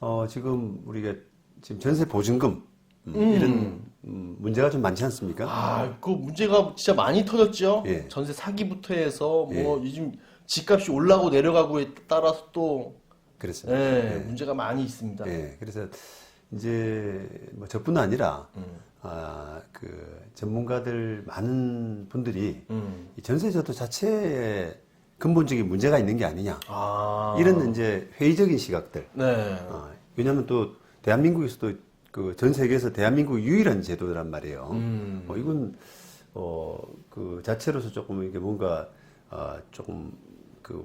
어, 지금 우리가 지금 전세 보증금 음, 이런 음, 문제가 좀 많지 않습니까? 아, 그 문제가 진짜 많이 터졌죠. 예. 전세 사기부터 해서 뭐 요즘 집값이 올라가고 내려가고에 따라서 또 그렇습니다. 예, 문제가 많이 있습니다. 예, 그래서 이제 뭐 저뿐 아니라 음. 아, 그 전문가들 많은 분들이 음. 이 전세제도 자체에 근본적인 문제가 있는 게 아니냐 아. 이런 이제 회의적인 시각들. 네. 어, 왜냐하면 또 대한민국에서도 그 전 세계에서 대한민국 유일한 제도란 말이에요. 음. 어, 이건 어, 그 자체로서 조금 이게 뭔가 어, 조금 그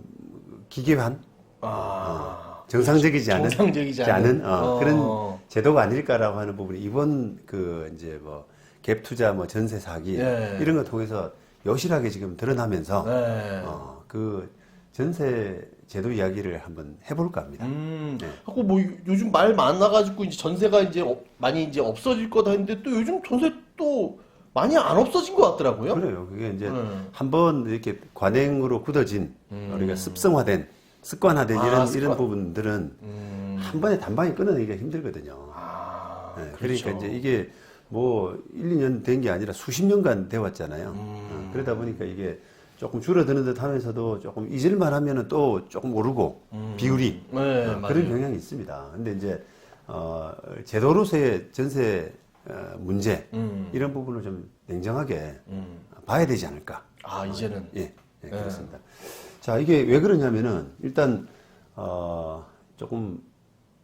기계한 아. 정상적이지 않은 정상적이지 않은 않은. 어, 어. 그런 제도가 아닐까라고 하는 부분이 이번 그 이제 뭐 갭 투자 뭐 전세 사기 예. 이런 걸 통해서 여실하게 지금 드러나면서 네. 어, 그 전세 제도 이야기를 한번 해볼까 합니다. 음. 네. 하고 뭐 요- 요즘 말 많아가지고 이제 전세가 이제 어- 많이 이제 없어질 거다 했는데 또 요즘 전세 또 많이 안 없어진 것 같더라고요. 그래요. 그게 이제 음. 한번 이렇게 관행으로 굳어진 우리가 습성화된 습관화된 아, 이런 습관. 이런 부분들은 음. 한 번에 단방에 끊어내기가 힘들거든요. 아. 네, 그렇죠. 그러니까 이제 이게 뭐 1, 2년 된 게 아니라 수십 년간 돼 왔잖아요. 음. 어, 그러다 보니까 이게 조금 줄어드는 듯 하면서도 조금 잊을만 하면은 또 조금 오르고 비율이 네, 어, 맞아요. 그런 경향이 있습니다. 근데 이제 어, 제도로서의 전세 어, 문제 음. 이런 부분을 좀 냉정하게 음. 봐야 되지 않을까. 아 이제는 예, 예, 그렇습니다. 자, 이게 왜 그러냐면은 일단 어, 조금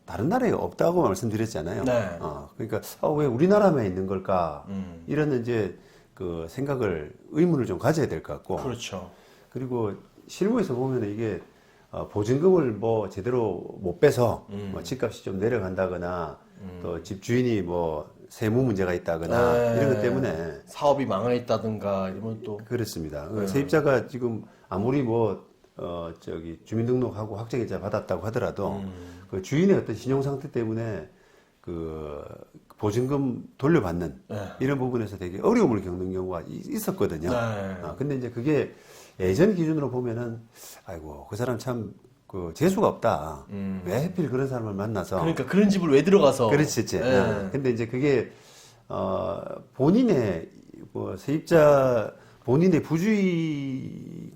다른 나라에 없다고 말씀드렸잖아요. 네. 어, 그러니까 어, 왜 우리나라만 있는 걸까? 음. 이런 이제 그 생각을 의문을 좀 가져야 될 것 같고. 그렇죠. 그리고 실무에서 보면 이게 어, 보증금을 뭐 제대로 못 빼서 음. 뭐 집값이 좀 내려간다거나 또 집주인이 뭐 세무 문제가 있다거나 네. 이런 것 때문에 사업이 망했다든가 이러면 또 그렇습니다. 네. 그 세입자가 지금 아무리 뭐, 어, 저기, 주민등록하고 확정일자 받았다고 하더라도, 음. 그 주인의 어떤 신용 상태 때문에 그 보증금 돌려받는 네. 이런 부분에서 되게 어려움을 겪는 경우가 이- 있었거든요. 네. 아, 근데 이제 그게 예전 기준으로 보면은, 아이고, 그 사람 참, 그, 재수가 없다. 음. 왜 하필 그런 사람을 만나서. 그러니까 그런 집을 왜 들어가서 그렇지, 그렇지. 네. 어, 근데 이제 그게, 어, 본인의, 뭐, 세입자, 본인의 부주의라면,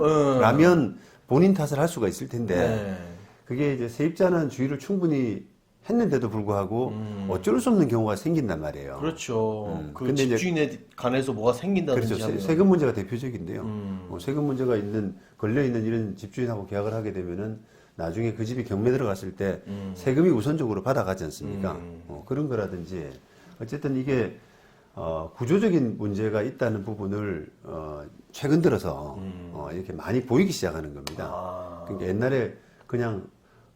어. 라면 본인 탓을 할 수가 있을 텐데, 네. 그게 이제 세입자는 주의를 충분히 했는데도 불구하고 어쩔 수 없는 경우가 생긴단 말이에요. 음. 그렇죠. 음. 그 근데 이제- 집주인에 관해서 뭐가 생긴다든지 그렇죠. 세, 하면 세금 문제가 대표적인데요. 음. 어, 세금 문제가 있는 걸려 있는 이런 집주인하고 계약을 하게 되면은 나중에 그 집이 경매 들어갔을 때 음. 세금이 우선적으로 받아가지 않습니까? 어, 그런 거라든지 어쨌든 이게 어, 구조적인 문제가 있다는 부분을 어, 최근 들어서 어, 이렇게 많이 보이기 시작하는 겁니다. 음. 아. 그러니까 옛날에 그냥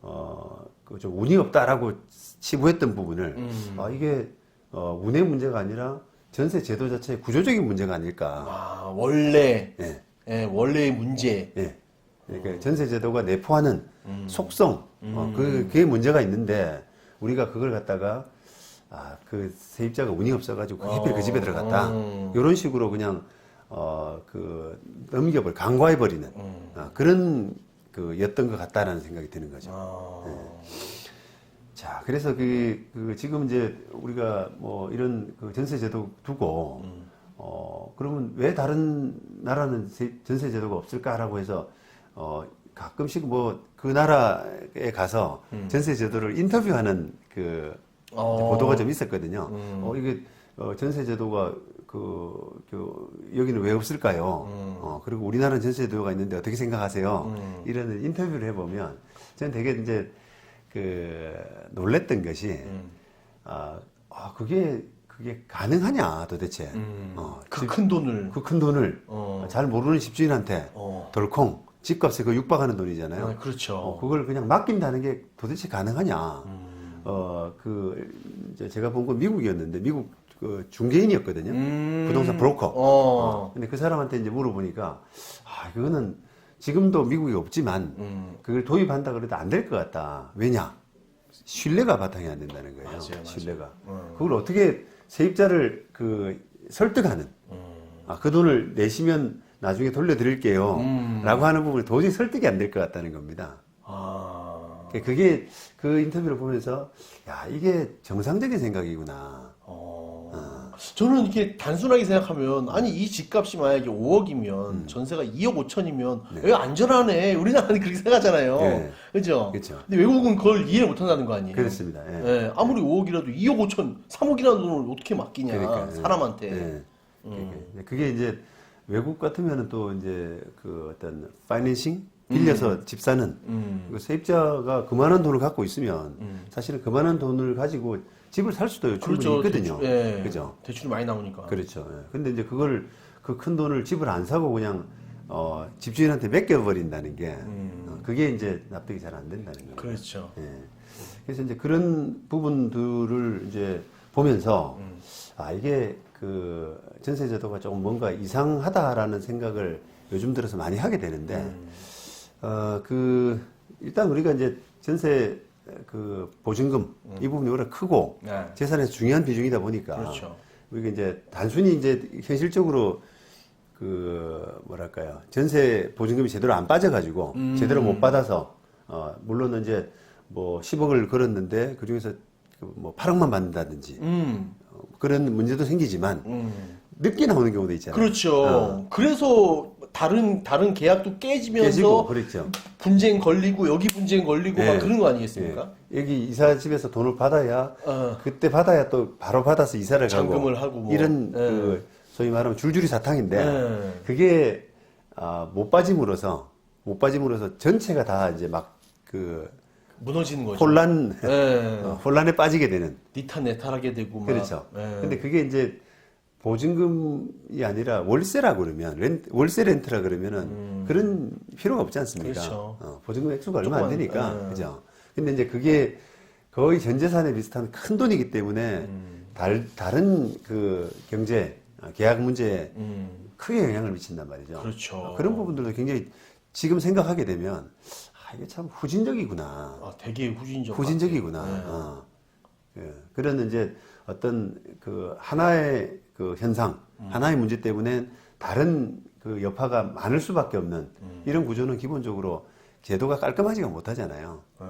어, 그좀 운이 없다라고 치부했던 부분을 음. 아, 이게 어, 운의 문제가 아니라 전세 제도 자체의 구조적인 문제가 아닐까. 아, 원래 예, 예, 원래의 문제 예. 그러니까 전세 제도가 내포하는 속성, 어, 그, 그게 문제가 있는데 우리가 그걸 갖다가 아, 그 세입자가 운이 없어가지고 그 해필 그 집에 들어갔다. 음. 이런 식으로 그냥 어, 그 넘겨버리, 간과해버리는 아, 그런 그 였던 것 같다라는 생각이 드는 거죠. 아, 자, 그래서 그, 그 지금 이제 우리가 뭐 이런 그 전세 제도 두고 어 그러면 왜 다른 나라는 세- 전세 제도가 없을까라고 해서 어 가끔씩 뭐 그 나라에 가서 전세 제도를 인터뷰하는 그 어. 보도가 좀 있었거든요. 어 이게 어 전세 제도가 그, 그 여기는 왜 없을까요? 어 그리고 우리나라는 전세 제도가 있는데 어떻게 생각하세요? 이런 인터뷰를 해보면 저는 되게 이제 그 놀랬던 것이 아, 아 그게 그게 가능하냐 도대체 어, 그큰 돈을 그 큰 돈을 어. 잘 모르는 집주인한테 어. 덜컹 집값에 그 육박하는 돈이잖아요. 네, 그렇죠. 어, 그걸 그냥 맡긴다는 게 도대체 가능하냐? 음. 어, 그 제가 본 건 미국이었는데 미국 그 중개인이었거든요. 음. 부동산 브로커. 어. 근데 그 사람한테 이제 물어보니까 아, 그거는 지금도 미국에 없지만 음. 그걸 도입한다 그래도 안 될 것 같다. 왜냐? 신뢰가 바탕이 안 된다는 거예요. 맞아요, 맞아요. 신뢰가. 음. 그걸 어떻게 세입자를 그 설득하는 음. 아, 그 돈을 내시면 나중에 돌려드릴게요. 음. 라고 하는 부분이 도저히 설득이 안 될 것 같다는 겁니다. 아. 그게 그 인터뷰를 보면서 야 이게 정상적인 생각이구나. 어. 저는 이렇게 단순하게 생각하면 아니 이 집값이 만약에 5억이면 음. 전세가 2억 5천이면 여기 안전하네 우리나라는 그렇게 생각하잖아요 네. 그죠? 그렇죠. 근데 외국은 그걸 이해 못한다는 거 아니에요 그렇습니다. 예. 예, 아무리 5억이라도 2억 5천 3억이라는 돈을 어떻게 맡기냐 그러니까, 예. 사람한테 예. 음. 그게- 그게 이제 외국 같으면은 또 이제 그 어떤 파이낸싱 빌려서 집 사는 음. 그 세입자가 그만한 돈을 갖고 있으면 음. 사실은 그만한 돈을 가지고 집을 살 수도 충분히 그렇죠 있거든요. 대출, 예. 그죠? 대출이 많이 나오니까 그렇죠. 예. 근데 이제 그걸 그 큰 돈을 집을 안 사고 그냥 어, 집주인한테 맡겨버린다는 게 어, 그게 이제 납득이 잘 안 된다는 거예요. 음. 그렇죠 예. 그래서 이제 그런 부분들을 이제 보면서 음. 아 이게 그 전세 제도가 조금 뭔가 이상하다라는 생각을 요즘 들어서 많이 하게 되는데 음. 어 그 일단 우리가 이제 전세 그 보증금 이 부분이 워낙 크고 네. 재산에서 중요한 비중이다 보니까 그렇죠. 우리가 이제 단순히 이제 현실적으로 그 뭐랄까요 전세 보증금이 제대로 안 빠져가지고 음. 제대로 못 받아서 어 물론 이제 뭐 10억을 걸었는데 그 중에서 그뭐 8억만 받는다든지 음. 어, 그런 문제도 생기지만 음. 늦게 나오는 경우도 있잖아요. 그렇죠 그래서 다른 다른 계약도 깨지면서 깨지고 그렇죠. 분쟁 걸리고 여기 분쟁 걸리고 예. 막 그런 거 아니겠습니까? 예. 여기 이사집에서 돈을 받아야 어. 그때 받아야 또 바로 받아서 이사를 가고 잔금을 하고 뭐. 이런 예. 그 소위 말하면 줄줄이 사탕인데 예. 그게 아, 못 빠짐으로써 못 빠짐으로써 전체가 다 이제 막 그 무너지는 거죠. 혼란 예. 어, 혼란에 빠지게 되는 니탄 내탈하게 되고 막. 그렇죠. 예. 근데 그게 이제 보증금이 아니라 월세라 그러면 렌, 월세 렌트라 그러면은 그런 필요가 없지 않습니까? 음. 그렇죠. 어, 보증금 액수가 얼마 안 되니까 예. 그죠. 근데 이제 그게 거의 전 재산에 비슷한 큰 돈이기 때문에 음. 달, 다른 그 경제 어, 계약 문제에 음. 크게 영향을 미친단 말이죠. 그렇죠. 어, 그런 부분들도 굉장히 지금 생각하게 되면 아, 이게 참 후진적이구나. 아, 되게 후진적. 후진적이구나. 예. 어. 예. 그런 이제 어떤 그 하나의 그 현상, 음. 하나의 문제 때문에 다른 그 여파가 많을 수밖에 없는 음. 이런 구조는 기본적으로 제도가 깔끔하지가 못하잖아요. 예.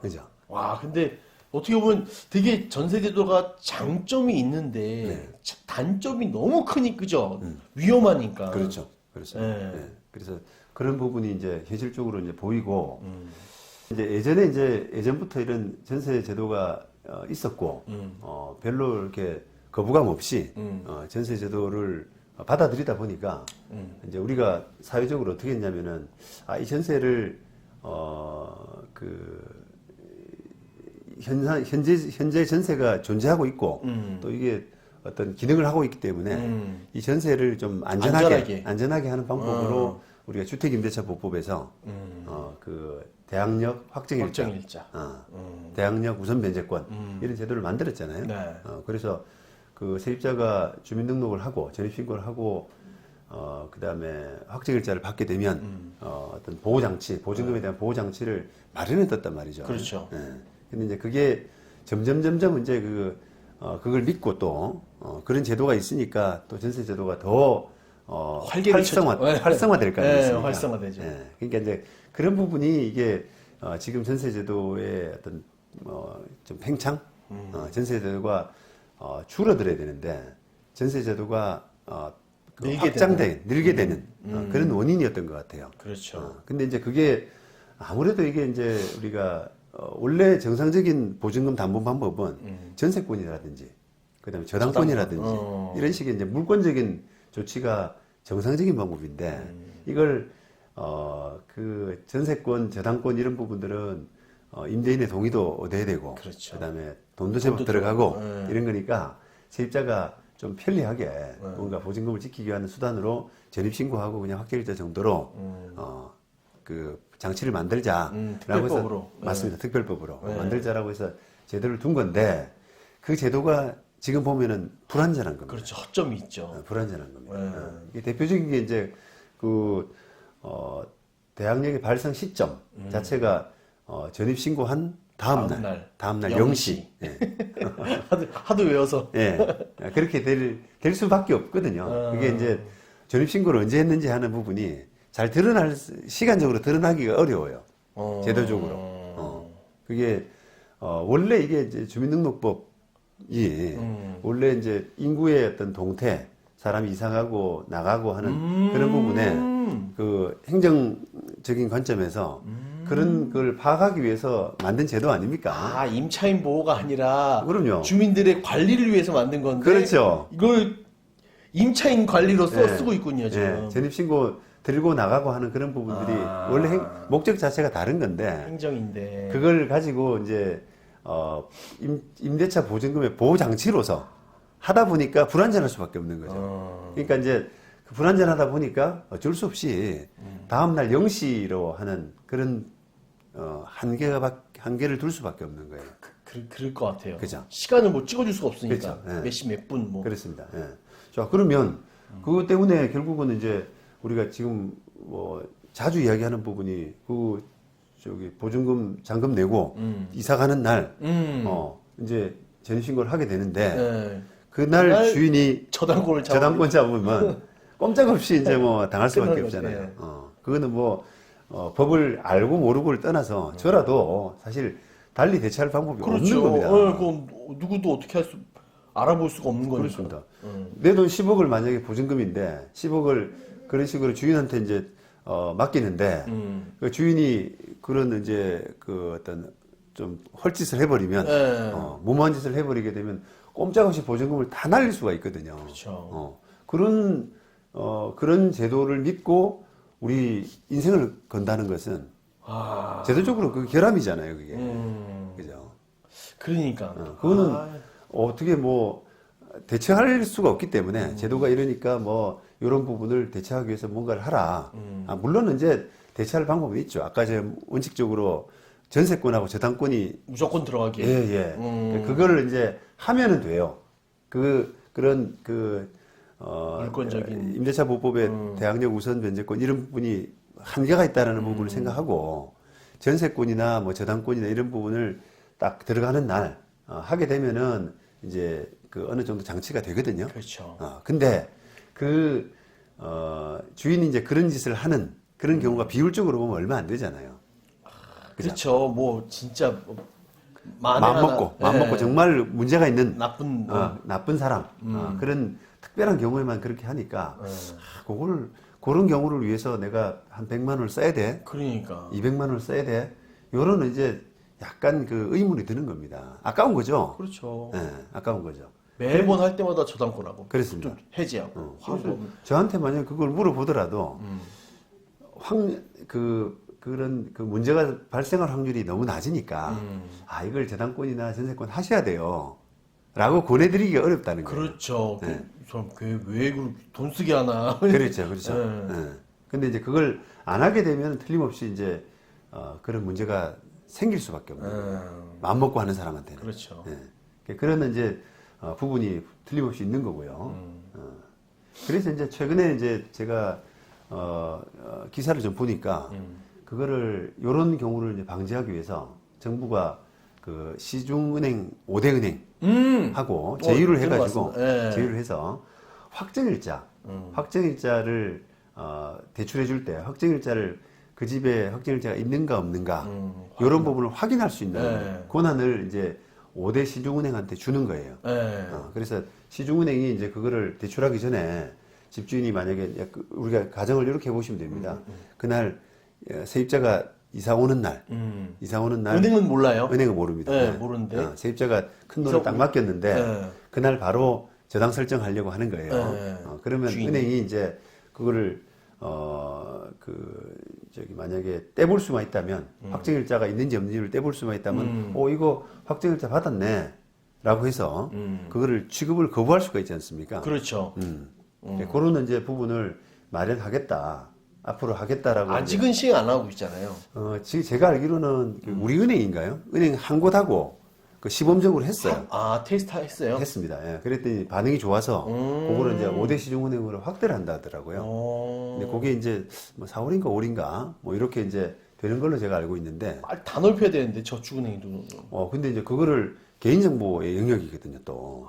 그죠? 와, 근데 어떻게 보면 되게 전세 제도가 장점이 있는데 네. 자- 단점이 너무 크니 그죠? 위험하니까. 음. 그렇죠. 그렇죠. 예. 예. 그래서 그런 부분이 이제 현실적으로 이제 보이고 음. 이제 예전에 이제 예전부터 이런 전세 제도가 어, 있었고 음. 어, 별로 이렇게 거부감 없이 음. 어, 전세 제도를 받아들이다 보니까 음. 이제 우리가 사회적으로 어떻게 했냐면은 아 이 전세를 어그 현상 현재 현재 전세가 존재하고 있고 음. 또 이게 어떤 기능을 하고 있기 때문에 음. 이 전세를 좀 안전하게 안전하게. 안전하게, 하는 방법으로 어. 우리가 주택임대차 보법에서 음. 어그 대항력 확정일자, 확정일자. 어, 음. 대항력 우선 변제권 음. 이런 제도를 만들었잖아요. 네. 어, 그래서 그 세입자가 주민등록을 하고 전입신고를 하고 어, 그 다음에 확정일자를 받게 되면 음. 어, 어떤 보호장치, 보증금에 대한 보호장치를 마련해 뒀단 말이죠. 그렇죠. 예. 근데 이제 그게 점점 점점 이제 그 어, 그걸 믿고 또 어, 그런 제도가 있으니까 또 전세 제도가 더 어, 활성화. 네. 활성화될 거 네, 아니겠습니까? 활성화되죠. 예. 그러니까 이제 그런 부분이 이게 어, 지금 전세 제도의 어떤 어, 좀 팽창, 음. 어, 전세 제도가 어, 줄어들어야 되는데 전세 제도가 어, 그 늘게 확장돼 늘게 되는 어, 그런 원인이었던 것 같아요. 그렇죠. 어, 근데 이제 그게 아무래도 이게 이제 우리가 어, 원래 정상적인 보증금 담보 방법은 음. 전세권이라든지 그다음에 저당권이라든지 저당권. 어. 이런 식의 이제 물권적인 조치가 정상적인 방법인데 음. 이걸 어 그 전세권, 저당권 이런 부분들은 어 임대인의 동의도 얻어야 되고 그렇죠. 다음에 돈도 제법 들어가고 예. 이런 거니까 세입자가 좀 편리하게 뭔가 보증금을 지키기 위한 수단으로 전입 신고하고 그냥 확정일자 정도로 음. 어그 장치를 만들자라고 음, 해서 특별법으로. 맞습니다 특별법으로 네. 만들자라고 해서 제도를 둔 건데 그 제도가 지금 보면은 불완전한 겁니다. 그렇죠. 허점이 있죠. 어, 불완전한 겁니다. 네. 어, 이게 대표적인 게 이제 그, 어, 대학력의 발생 시점 자체가 어, 전입 신고한 다음, 음. 다음 날, 날. 다음 날 0시. 0시. 예. 하도, 하도 외워서. 예. 그렇게 될, 될 수밖에 없거든요. 어. 그게 이제 전입 신고를 언제 했는지 하는 부분이 잘 드러날, 수- 시간적으로 드러나기가 어려워요. 어. 제도적으로. 어. 그게 어, 원래 이게 이제 주민등록법이 음. 원래 이제 인구의 어떤 동태, 사람이 이사가고 나가고 하는 음. 그런 부분에 그 행정적인 관점에서 그런 걸 파악하기 위해서 만든 제도 아닙니까? 아 임차인 보호가 아니라 그럼요. 주민들의 관리를 위해서 만든 건데 그렇죠. 이걸 임차인 관리로 써 예. 쓰고 있군요 지금 예, 전입신고 들고 나가고 하는 그런 부분들이 아. 원래 행- 목적 자체가 다른 건데 행정인데 그걸 가지고 이제 어, 임, 임대차 보증금의 보호 장치로서 하다 보니까 불안전할 수밖에 없는 거죠. 어. 그러니까 이제 그 불안전하다 보니까 어쩔 수 없이 음. 다음날 0시로 하는 그런 어, 한계가 밖- 한계를 둘 수밖에 없는 거예요. 그, 그, 그 럴 것 같아요. 그죠. 시간을 뭐 찍어줄 수가 없으니까 그렇죠. 예. 몇 시 몇 분 뭐. 그렇습니다. 예. 자, 그러면 그것 때문에 결국은 이제 우리가 지금 뭐 자주 이야기하는 부분이 그 저기 보증금 잔금 내고 음. 이사 가는 날 음. 어, 이제 전입신고를 하게 되는데 예. 그날 그날 주인이 저당권을 잡아. 저당권 잡으면 꼼짝없이 이제 뭐 당할 수밖에. 없잖아요. 예. 어, 그거는 뭐 어, 법을 알고 모르고를 떠나서 저라도 사실 달리 대처할 방법이 그렇죠. 없는 겁니다. 어, 그건 누구도 어떻게 할 수 알아볼 수가 없는 거니까. 그렇습니다. 음. 내돈 10억을 만약에 보증금인데 10억을 그런 식으로 주인한테 이제 어, 맡기는데 음. 그 주인이 그런 이제 그 어떤 좀 헐짓을 해버리면 예. 어, 무모한 짓을 해버리게 되면 꼼짝없이 보증금을 다 날릴 수가 있거든요. 그렇죠. 어, 그런 어, 그런 제도를 믿고 우리 인생을 건다는 것은 아. 제도적으로 그 결함이잖아요, 그게. 음. 그죠? 그러니까. 어, 그거는 아, 어떻게 뭐 대처할 수가 없기 때문에 음. 제도가 이러니까 뭐 이런 부분을 대처하기 위해서 뭔가를 하라. 음. 아, 물론 이제 대처할 방법이 있죠. 아까 제가 원칙적으로 전세권하고 저당권이 무조건 들어가게. 예, 예. 음. 그거를 이제 하면은 돼요. 그, 그런, 그, 어, 물권적인. 임대차 보호법의 음. 대항력 우선 변제권 이런 부분이 한계가 있다라는 부분을 생각하고 전세권이나 뭐 저당권이나 이런 부분을 딱 들어가는 날 어, 하게 되면은 이제 그 어느 정도 장치가 되거든요. 그렇죠. 어, 근데 그, 어, 주인이 이제 그런 짓을 하는 그런 경우가 비율적으로 보면 얼마 안 되잖아요. 그죠? 그렇죠. 뭐 진짜 마음 먹고 마음 예. 먹고 정말 문제가 있는 나쁜 뭐, 어, 나쁜 사람 어, 그런 특별한 경우에만 그렇게 하니까 예. 아, 그거를 그런 경우를 위해서 내가 한 100만 원을 써야 돼 그러니까. 200만 원을 써야 돼 요런 이제 약간 그 의문이 드는 겁니다 아까운 거죠 그렇죠. 예, 아까운 거죠 매번 할 때마다 저당권하고 그렇습니다. 좀 해지하고 어, 그래서 저한테 만약 그걸 물어보더라도 음. 확 그 그런 그 문제가 발생할 확률이 너무 낮으니까 음. 아 이걸 저당권이나 전세권 하셔야 돼요 라고 권해드리기가 어렵다는 거예요. 그렇죠. 네. 그참왜 돈 쓰게 하나. 그렇죠, 그렇죠. 네. 예. 근데 이제 그걸 안 하게 되면 틀림없이 이제 어, 그런 문제가 생길 수밖에 없는 거예요. 음, 마음 먹고 하는 사람한테는. 그렇죠. 예. 그런 이제 어, 부분이 틀림없이 있는 거고요. 음. 어. 그래서 이제 최근에 이제 제가 어, 어, 기사를 좀 보니까 음. 그거를 이런 경우를 이제 방지하기 위해서 정부가 그 시중은행 5대 은행 음. 하고 어, 제휴를 것 해가지고. 예. 제휴를 해서 확정일자 음. 확정일자를 어, 대출해줄 때 확정일자를 그 집에 확정일자가 있는가 없는가 음, 이런 부분을 확인할 수 있는 네. 권한을 이제 5대 시중은행한테 주는 거예요. 예. 어, 그래서 시중은행이 이제 그거를 대출하기 전에 집주인이 만약에 약- 우리가 가정을 이렇게 해보시면 됩니다. 그날 어, 세입자가 이사 오는 날, 음. 이사 오는 날 은행은 몰라요. 은행은 모릅니다. 네, 모르는데. 어, 세입자가 큰 돈을 딱 오- 맡겼는데 네. 그날 바로 저당 설정하려고 하는 거예요. 네. 어, 그러면 주인이. 은행이 이제 그거를 어그 저기 만약에 떼볼 수만 있다면 확정일자가 있는지 없는지를 떼볼 수만 있다면 음. 어 이거 확정일자 받았네라고 해서 음. 그거를 취급을 거부할 수가 있지 않습니까? 그렇죠. 음. 네, 그런 이제 부분을 마련하겠다. 앞으로 하겠다라고. 이제 아직은 시행 안 하고 있잖아요. 어, 지금 제가 알기로는 그 음. 우리 은행인가요? 은행 한 곳하고 그 시범적으로 했어요. 아 테스트 했어요. 했습니다. 예. 그랬더니 반응이 좋아서 음. 그거를 이제 5대 시중은행으로 확대를 한다 하더라고요. 어. 근데 그게 이제 뭐 4월인가 5월인가 뭐 이렇게 이제 되는 걸로 제가 알고 있는데 빨리 다 넓혀야 되는데 저축은행도. 어 근데 이제 그거를 개인정보의 영역이거든요 또.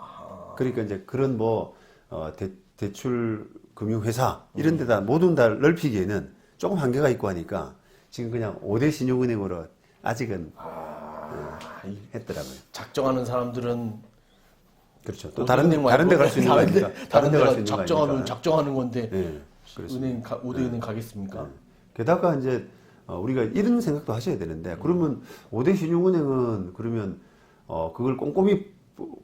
그러니까 이제 그런 뭐 어, 대, 대출 금융회사 이런 데다 모든 다 넓히기에는 조금 한계가 있고 하니까 지금 그냥 5대 신용은행으로 아직은 어, 아, 이 했더라고요. 작정하는 사람들은 그렇죠. 또 다른 데 다른 데 갈 수 있는 거 다른 데-? 다른 가수 있는 거 작정하면? 작정하는 건데 예. 그렇습니다. 은행 가, 5대 은행 가겠습니까? 게다가 이제 어, 우리가 이런 생각도 하셔야 되는데 그러면 5대 신용은행은 그러면 어, 그걸 꼼꼼히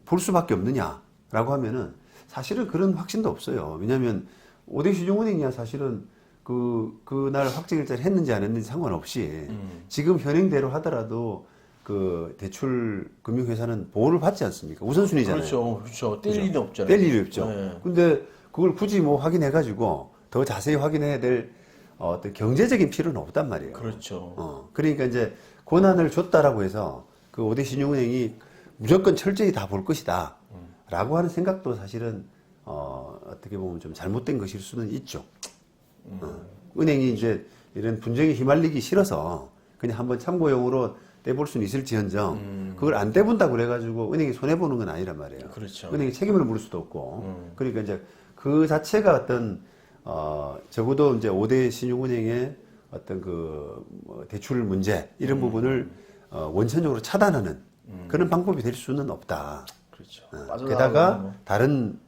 볼 수밖에 없느냐라고 하면은 사실은 그런 확신도 없어요. 왜냐하면 5대 신용은행이야 사실은 그 그날 확정일자를 했는지 안 했는지 상관없이 지금 현행대로 하더라도 그 대출 금융회사는 보호를 받지 않습니까? 우선순위잖아요. 그렇죠, 그렇죠. 뗄 일이 없잖아요. 뗄 일이 없죠. 네. 근데 그걸 굳이 뭐 확인해가지고 더 자세히 확인해야 될 어, 어떤 경제적인 필요는 없단 말이에요. 그렇죠. 어, 그러니까 이제 권한을 줬다라고 해서 그 5대 신용은행이 무조건 철저히 다 볼 것이다. 라고 하는 생각도 사실은 어, 어떻게 보면 좀 잘못된 것일 수는 있죠. 어, 은행이 이제 이런 분쟁에 휘말리기 싫어서 그냥 한번 참고용으로 떼볼 수는 있을지언정 그걸 안 떼본다고 그래가지고 은행이 손해 보는 건 아니란 말이에요. 그렇죠. 은행이 책임을 물을 수도 없고 그러니까 이제 그 자체가 어떤 어 적어도 이제 5대 신용은행의 어떤 그뭐 대출 문제 이런 부분을 어 원천적으로 차단하는 그런 방법이 될 수는 없다. 그렇죠. 어, 게다가 뭐. 다른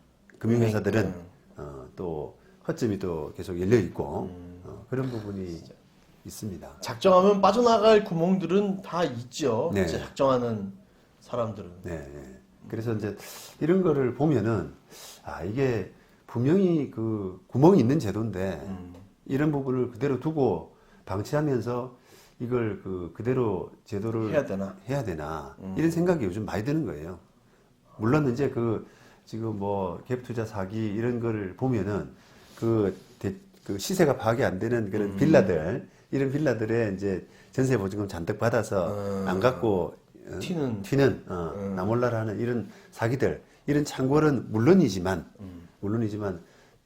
금융회사들은 음. 어, 또 허점이 또 계속 열려 있고 어, 그런 부분이 있습니다. 작정하면 빠져나갈 구멍들은 다 있죠. 네. 진짜 작정하는 사람들은. 네, 네. 그래서 이제 이런 거를 보면은 아 이게 분명히 그 구멍이 있는 제도인데 음. 이런 부분을 그대로 두고 방치하면서 이걸 그 그대로 제도를 해야 되나? 해야 되나 이런 생각이 요즘 많이 드는 거예요. 물론 이제 그 지금 뭐 갭투자 사기 이런 거를 보면은 그, 대- 그 시세가 파악이 안 되는 그런 음. 빌라들 이런 빌라들에 이제 전세 보증금 잔뜩 받아서 안 갖고 어, 음. 튀는. 튀는 어, 나몰라라 하는 이런 사기들 이런 창궐은 물론이지만 음. 물론이지만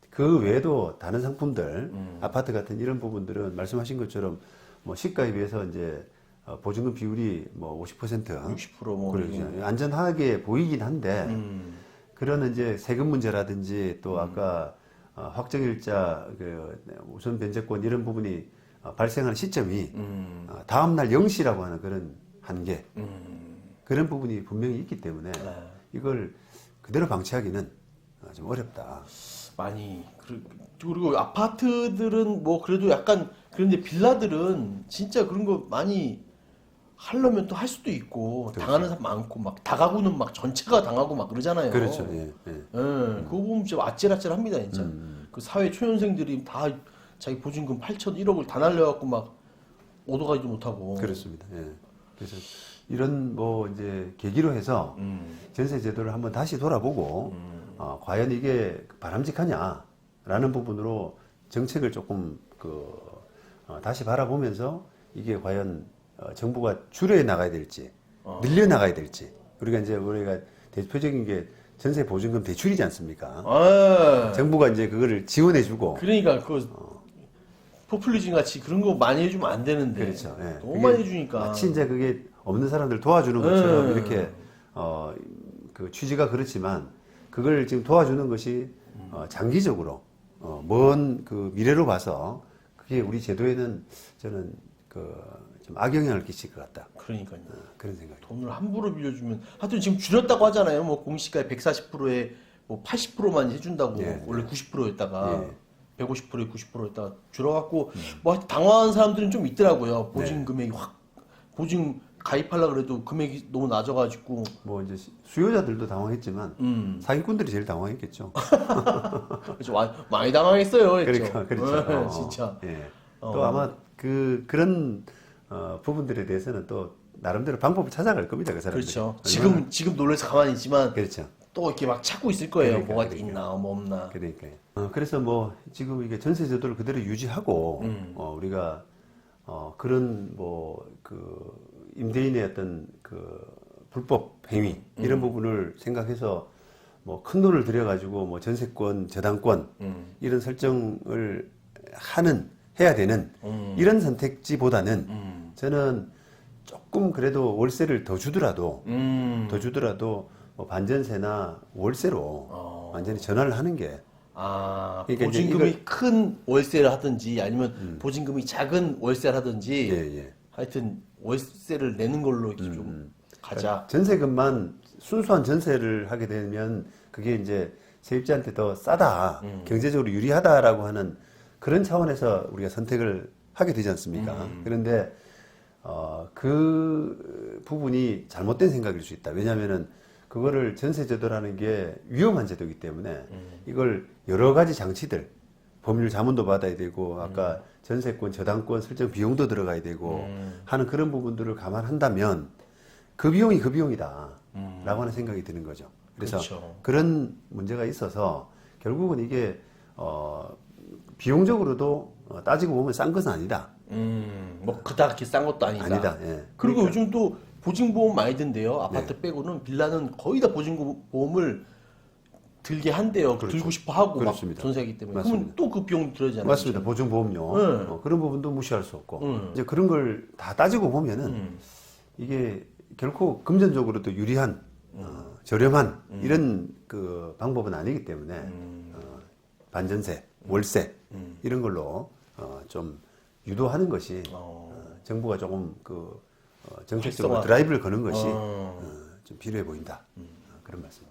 그 외에도 다른 상품들 음. 아파트 같은 이런 부분들은 말씀하신 것처럼 뭐 시가에 비해서 이제 어, 보증금 비율이 뭐 50% 60%뭐 그러죠. 안전하게 보이긴 한데 음. 그런 이제 세금 문제라든지 또 아까 어, 확정일자 그 우선 변제권 이런 부분이 어, 발생하는 시점이 음. 어, 다음 날 0시라고 하는 그런 한계 음. 그런 부분이 분명히 있기 때문에 네. 이걸 그대로 방치하기는 어, 좀 어렵다. 많이 그리- 그리고 아파트들은 뭐 그래도 약간 그런데 빌라들은 진짜 그런 거 많이 하려면 또 할 수도 있고 당하는 사람 많고 막 다가구는 막 전체가 당하고 막 그러잖아요. 그렇죠. 예, 예. 예, 그거 보면 진짜 아찔아찔합니다 진짜. 음. 그 사회 초년생들이 다 자기 보증금 8천 1억을 다 날려갖고 막 오도가지도 못하고. 그렇습니다. 예. 그래서 이런 뭐 이제 계기로 해서 음. 전세 제도를 한번 다시 돌아보고 어, 과연 이게 바람직하냐라는 부분으로 정책을 조금 그 어, 다시 바라보면서 이게 과연 어, 정부가 줄여 나가야 될지 어. 늘려 나가야 될지 우리가 이제 우리가 대표적인 게 전세 보증금 대출이지 않습니까? 아, 정부가 이제 그거를 지원해주고 그러니까 그 포퓰리즘 같이 그런 거 많이 해주면 안 되는데. 그렇죠. 예. 너무 많이 해주니까. 마치 이제 그게 없는 사람들 도와주는 것처럼 네. 이렇게 어, 그 취지가 그렇지만 그걸 지금 도와주는 것이 어, 장기적으로 어, 먼 그 미래로 봐서 그게 우리 제도에는 저는 그 좀 악영향을 끼칠 것 같다. 그러니까요. 어, 그런 생각이. 돈을 함부로 빌려주면 하여튼 지금 줄였다고 하잖아요. 뭐 공시가의 140%에 뭐 80%만 해준다고 예, 원래 90%였다가 예. 150%에 90%였다가 줄여갖고 뭐 하여튼 당황한 사람들은 좀 있더라고요. 보증 금액이 확 보증 가입하려 그래도 금액이 너무 낮아가지고 뭐 이제 시- 수요자들도 당황했지만 음 사기꾼들이 제일 당황했겠죠. 와- 많이 당황했어요. 했죠. 그러니까 그렇죠. 예, 어, 진짜. 예. 어. 또 아마 그 그런 어, 부분들에 대해서는 또 나름대로 방법을 찾아갈 겁니다. 그 사람들이. 그렇죠. 지금 지금 놀래서 가만히 있지만 그렇죠. 또 이렇게 막 찾고 있을 거예요. 그러니까, 뭐가 그러니까. 있나 뭐 없나. 그러니까요. 어, 그래서 뭐 지금 이게 전세 제도를 그대로 유지하고 음. 어, 우리가 어, 그런 뭐 그 임대인의 어떤 그 불법 행위 음. 이런 부분을 생각해서 뭐 큰 돈을 들여 가지고 뭐 전세권, 저당권 음. 이런 설정을 하는 해야 되는 음. 이런 선택지보다는 음. 저는 조금 그래도 월세를 더 주더라도 음. 더 주더라도 뭐 반전세나 월세로 어. 완전히 전환을 하는 게 아, 그러니까 보증금이 이걸- 큰 월세를 하든지 아니면 보증금이 작은 월세를 하든지 예, 예. 하여튼 월세를 내는 걸로 이렇게 좀 가자. 전세금만 순수한 전세를 하게 되면 그게 이제 세입자한테 더 싸다, 음. 경제적으로 유리하다라고 하는 그런 차원에서 우리가 선택을 하게 되지 않습니까? 음. 그런데 어, 그 부분이 잘못된 생각일 수 있다. 왜냐하면은 그거를 전세 제도라는 게 위험한 제도이기 때문에 음. 이걸 여러 가지 장치들 법률 자문도 받아야 되고 음. 아까 전세권 저당권 설정 비용도 들어가야 되고 음. 하는 그런 부분들을 감안한다면 그 비용이 그 비용이다 음. 라고 하는 생각이 드는 거죠 그래서 그렇죠. 그런 문제가 있어서 결국은 이게 어 비용적으로도 어, 따지고 보면 싼 것은 아니다 음, 뭐 그닥 싼 것도 아니다. 아니다 예. 그리고 그러니까 요즘 또 보증보험 많이 든대요. 아파트 네. 빼고는 빌라는 거의 다 보증보험을 들게 한대요. 그렇죠. 들고 싶어 하고 그렇습니다. 막 전세기 때문에. 맞습니다. 그러면 또 그 비용 들어야잖아요. 맞습니다 보증보험료 네. 어, 그런 부분도 무시할 수 없고 음. 이제 그런 걸 다 따지고 보면은 음. 이게 결코 금전적으로도 유리한 어, 저렴한 이런 그 방법은 아니기 때문에 음. 어, 반전세, 월세 이런 걸로 어, 좀 유도하는 것이 어. 어, 정부가 조금 그 어, 정책적으로 활성화. 드라이브를 거는 것이 어. 어, 좀 필요해 보인다 어, 그런 말씀.